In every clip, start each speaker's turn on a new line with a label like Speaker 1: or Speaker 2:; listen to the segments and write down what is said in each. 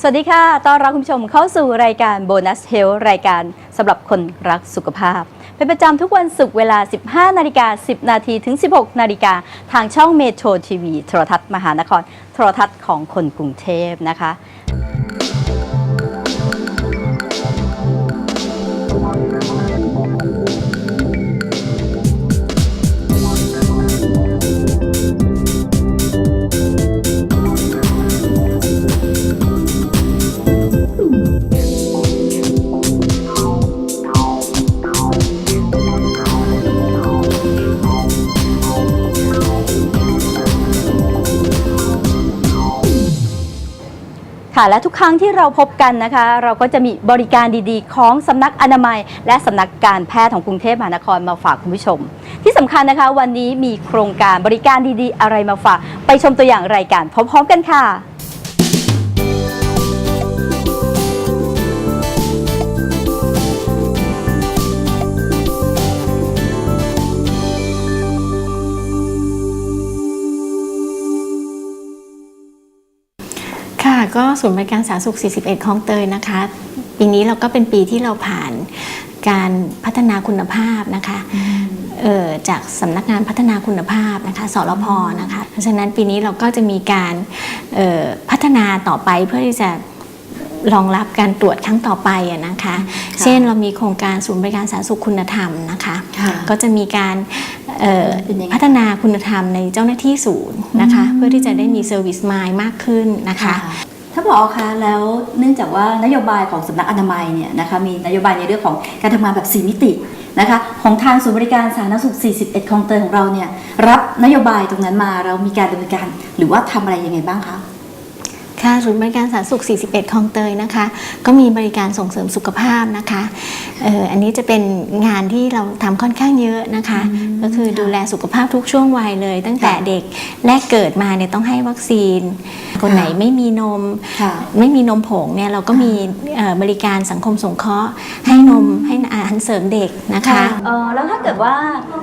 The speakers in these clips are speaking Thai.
Speaker 1: สวัสดีค่ะ ต้อนรับคุณผู้ชมเข้าสู่รายการโบนัสเฮลรายการสำหรับคนรักสุขภาพ เป็นประจำทุกวันศุกร์เวลา 15 นาฬิกา 10 นาทีถึง 16 นาฬิกาทางช่องเมโทรทีวีโทรทัศน์มหานคร โทรทัศน์ของคนกรุงเทพนะคะ ค่ะและทุกครั้งที่เราพบกันนะคะ เราก็จะมีบริการดีๆ ของสำนักอนามัย และสำนักการแพทย์ของกรุงเทพมหานครมาฝากคุณผู้ชม ที่สำคัญนะคะวันนี้มีโครงการบริการดีๆ อะไรมาฝาก ไปชมตัวอย่างรายการพร้อมๆกันค่ะ
Speaker 2: ก็ศูนย์บริการสาธารณสุข 41 คลองเตยนะคะ ปีนี้เราก็เป็นปีที่เราผ่านการพัฒนาคุณภาพนะคะเอ่อจากสำนักงานพัฒนาคุณภาพนะคะสรพนะคะ เพราะฉะนั้นปีนี้เราก็จะมีการเอ่อพัฒนาต่อไปเพื่อที่จะรองรับการตรวจครั้งต่อไปอะนะคะ เช่นเรามีโครงการศูนย์บริการสาธารณสุขคุณธรรมนะคะ
Speaker 1: ค่ะ
Speaker 2: ก็จะมีการเอ่อ
Speaker 1: เป็นยังไง
Speaker 2: พัฒนาคุณธรรมในเจ้าหน้าที่ศูนย์นะคะ เพื่อที่จะได้มีเซอร์วิสมายมากขึ้นนะคะ
Speaker 1: ถ้าบอกคะแล้วเนื่องจากว่านโยบายของสำนักอนามัยเนี่ยนะคะมีนโยบายในเรื่องของการทำงานแบบ4มิตินะคะของทางศูนย์บริการสาธารณสุข 41 คลองเตยของเราเนี่ยรับนโยบายตรงนั้นมาเรามีการดำเนินการหรือว่าทำอะไรยังไงบ้างคะ
Speaker 2: ค่ะศูนย์บริการสาธารณสุข 41 คลองเตยนะคะ ก็มีบริการส่งเสริมสุขภาพนะคะเอ่ออันนี้จะเป็นงานที่เราทำค่อนข้างเยอะนะคะ
Speaker 1: อืม
Speaker 2: ก็คือดูแลสุขภาพทุกช่วงวัยเลย ตั้งแต่
Speaker 1: ค่ะ
Speaker 2: เด็กแรกเกิดมาเนี่ยต้องให้วัคซีน คนไหนไม่มีนม
Speaker 1: ค่ะ
Speaker 2: ไม่มีนมผงเนี่ยเราก็มีเอ่อบริการสังคมสงเคราะห์ ให้นมให้อาหารเสริมเด็กนะคะ
Speaker 1: เออแล้วถ้าเกิดว่า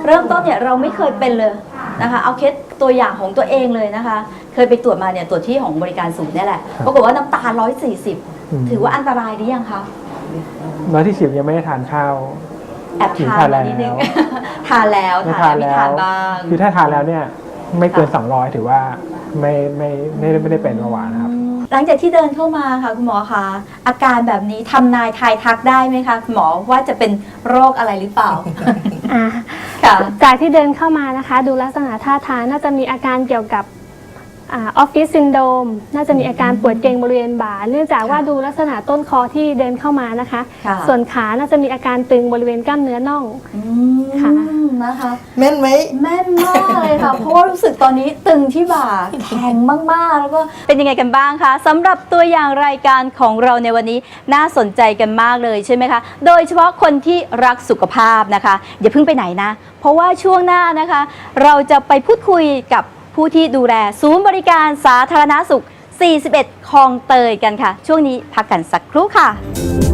Speaker 1: เริ่มต้นเนี่ยเราไม่เคยเป็นเลย นะคะ เอาเคสตัวอย่างของตัวเองเลยนะคะ เคยไปตรวจมาเนี่ยตรวจที่ของบริการศูนย์เนี่ยแหละ
Speaker 3: ครับ
Speaker 1: ปรากฏว่าน้ำตาล
Speaker 3: อืม
Speaker 1: 140 ถือว่าอันตรายหรือยังคะ
Speaker 3: น้อยที่สิบยังไม่ได้ทานข้าว
Speaker 1: แอบ
Speaker 3: ถึง
Speaker 1: ทาน
Speaker 3: ทานแล้ว
Speaker 1: มานิดนึงทานแล้ว
Speaker 3: ไม่
Speaker 1: ทานแล้วมีทานบ้าง
Speaker 3: คือถ้าทานแล้วเนี่ยไม่เกิน
Speaker 1: ค่ะ
Speaker 3: 200 ถือว่าไม่ไม่ไม่ได้ไม่ได้เป็นเบาหวานนะครับ
Speaker 1: หลังจากที่เดินเข้ามาค่ะคุณหมอคะอาการแบบนี้ทำนายทายทักได้ไหมคะคุณหมอว่าจะเป็นโรคอะไรหรือเปล่า
Speaker 4: อ่า
Speaker 1: ค่ะ
Speaker 4: จากที่เดินเข้ามานะคะ ดูลักษณะท่าทางน่าจะมีอาการเกี่ยวกับ ออฟฟิศซินโดมน่าจะมีอาการปวดเกร็งบริเวณบ่า เนื่องจากว่าดูลักษณะต้นคอที่เดินเข้ามานะคะ
Speaker 1: ค่ะ
Speaker 4: ส่วนขาน่าจะมีอาการตึงบริเวณกล้ามเนื้อน่อง
Speaker 1: อืม
Speaker 4: ค่ะ
Speaker 1: นะคะ
Speaker 5: แม่นไหม
Speaker 1: แม่นมากเลยค่ะ เพราะว่ารู้สึกตอนนี้ตึงที่บ่าแข็งมากๆ แล้วก็เป็นยังไงกันบ้างคะสำหรับตัวอย่างรายการของเราในวันนี้น่าสนใจกันมากเลยใช่ไหมคะ โดยเฉพาะคนที่รักสุขภาพนะคะ อย่าเพิ่งไปไหนนะ เพราะว่าช่วงหน้านะคะ เราจะไปพูดคุยกับ ผู้ที่ดูแลศูนย์บริการสาธารณสุข 41 คลองเตยกันค่ะ ช่วงนี้พักกันสักครู่ค่ะ